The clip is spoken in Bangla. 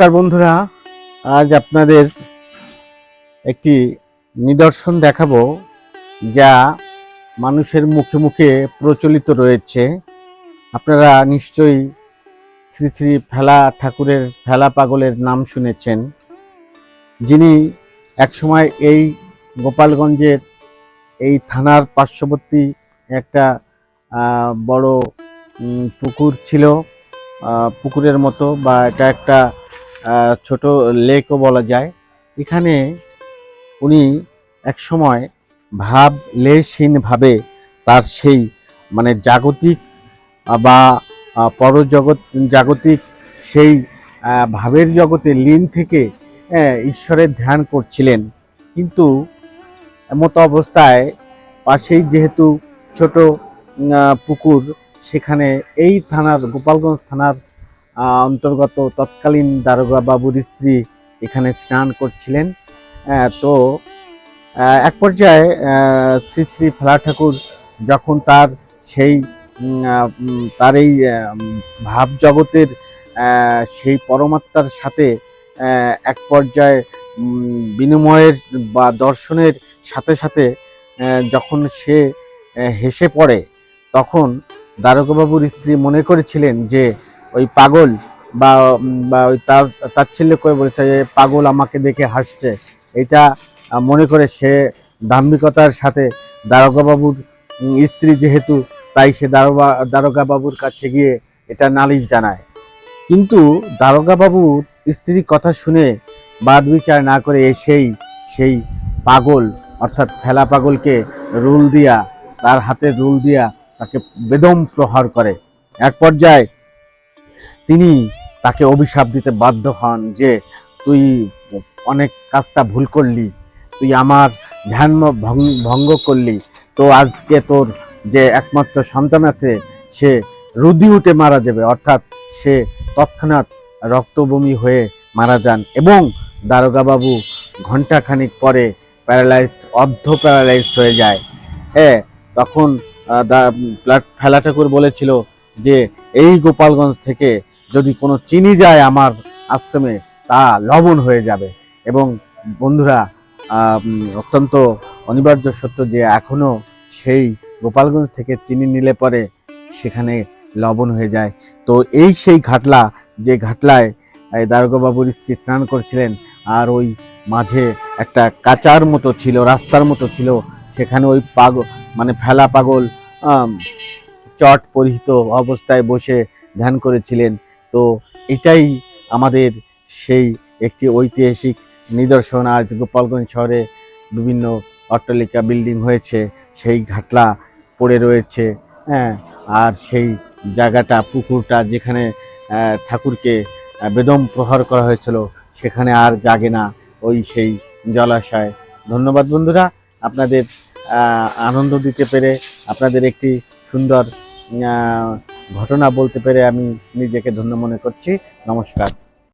নমস্কার বন্ধুরা, আজ আপনাদের একটি নিদর্শন দেখাবো যা মানুষের মুখে মুখে প্রচলিত রয়েছে। আপনারা নিশ্চয়ই শ্রী শ্রী ফেলা ঠাকুরের, ফেলা পাগলের নাম শুনেছেন। যিনি একসময় এই গোপালগঞ্জের এই থানার পার্শ্ববর্তী একটা বড় পুকুর ছিল। পুকুরের মতো বা এটা একটা ছোট লেকও বলা যায়। এখানে উনি এক সময় ভাব লেশহীনভাবে তার সেই মানে জাগতিক বা পরজগৎ, জাগতিক সেই ভাবের জগতে লীন থেকে ঈশ্বরের ধ্যান করছিলেন। কিন্তু মতো অবস্থায় পাশেই যেহেতু ছোট পুকুর, সেখানে এই থানার, গোপালগঞ্জ থানার অন্তর্গত তৎকালীন দারোগা বাবুর স্ত্রী এখানে স্নান করছিলেন। তো এক পর্যায়ে শ্রী শ্রী ফেলা ঠাকুর যখন তার সেই তার এই ভাব জগতের সেই পরমাত্মার সাথে এক পর্যায়ে বিনিময়ের বা দর্শনের সাথে সাথে যখন সে হেসে পড়ে, তখন দারোগাবাবুর স্ত্রী মনে করেছিলেন যে ওই পাগল বা বা ওই তাচ্ছিল্য করে বলেছে যে পাগল আমাকে দেখে হাসছে। এটা মনে করে সে দাম্ভিকতার সাথে দারোগাবাবুর স্ত্রী যেহেতু, তাই সে দারোগা দারোগাবাবুর কাছে গিয়ে এটা নালিশ জানায়। কিন্তু দারোগাবাবুর স্ত্রীর কথা শুনে বাদ বিচার না করে এসেই সেই পাগল, অর্থাৎ ফেলা পাগলকে রুল দিয়া, তার হাতে রুল দিয়া তাকে বেদম প্রহার করে। এক পর্যায়ে তিনি তাকে অভিশাপ দিতে বাধ্য হন যে, তুই অনেক কাজটা ভুল করলি, তুই আমার ধ্যান ভঙ্গ করলি। তো আজকে তোর যে একমাত্র সন্তান আছে, সে রুদি উঠে মারা যাবে। অর্থাৎ সে তৎক্ষণাৎ রক্তবমি হয়ে মারা যান এবং দারোগাবাবু ঘন্টাখানিক পরে প্যারালাইজড, অর্ধ প্যারালাইজড হয়ে যায়। হ্যাঁ তখন ফেলা ঠাকুর বলেছিল যে, এই গোপালগঞ্জ থেকে যদি কোনো চিনি যায় আমার আশ্রমে, তা লবণ হয়ে যাবে। এবং বন্ধুরা অত্যন্ত অনিবার্য সত্য যে এখনও সেই গোপালগঞ্জ থেকে চিনি নিলে পরে সেখানে লবণ হয়ে যায়। তো এই সেই ঘাটলা, যে ঘাটলায় দারোগাবাবুর স্ত্রী স্নান করছিলেন, আর ওই মাঝে একটা কাচার মতো ছিল, রাস্তার মতো ছিল, সেখানে ওই পাগল মানে ফেলা পাগল চট পরিহিত অবস্থায় বসে ধ্যান করেছিলেন। তো এটাই আমাদের সেই একটি ঐতিহাসিক নিদর্শন। আজ গোপালগঞ্জ শহরে বিভিন্ন অট্টালিকা বিল্ডিং হয়েছে, সেই ঘাটলা পড়ে রয়েছে হ্যাঁ আর সেই জায়গাটা, পুকুরটা যেখানে ঠাকুরকে বেদম প্রহার করা হয়েছিল, সেখানে আর জাগে না ওই সেই জলাশয়। ধন্যবাদ বন্ধুরা, আপনাদের আনন্দ দিতে পেরে, আপনাদের একটি সুন্দর ঘটনা বলতে পেরে আমি নিজেকে ধন্য মনে করছি। নমস্কার।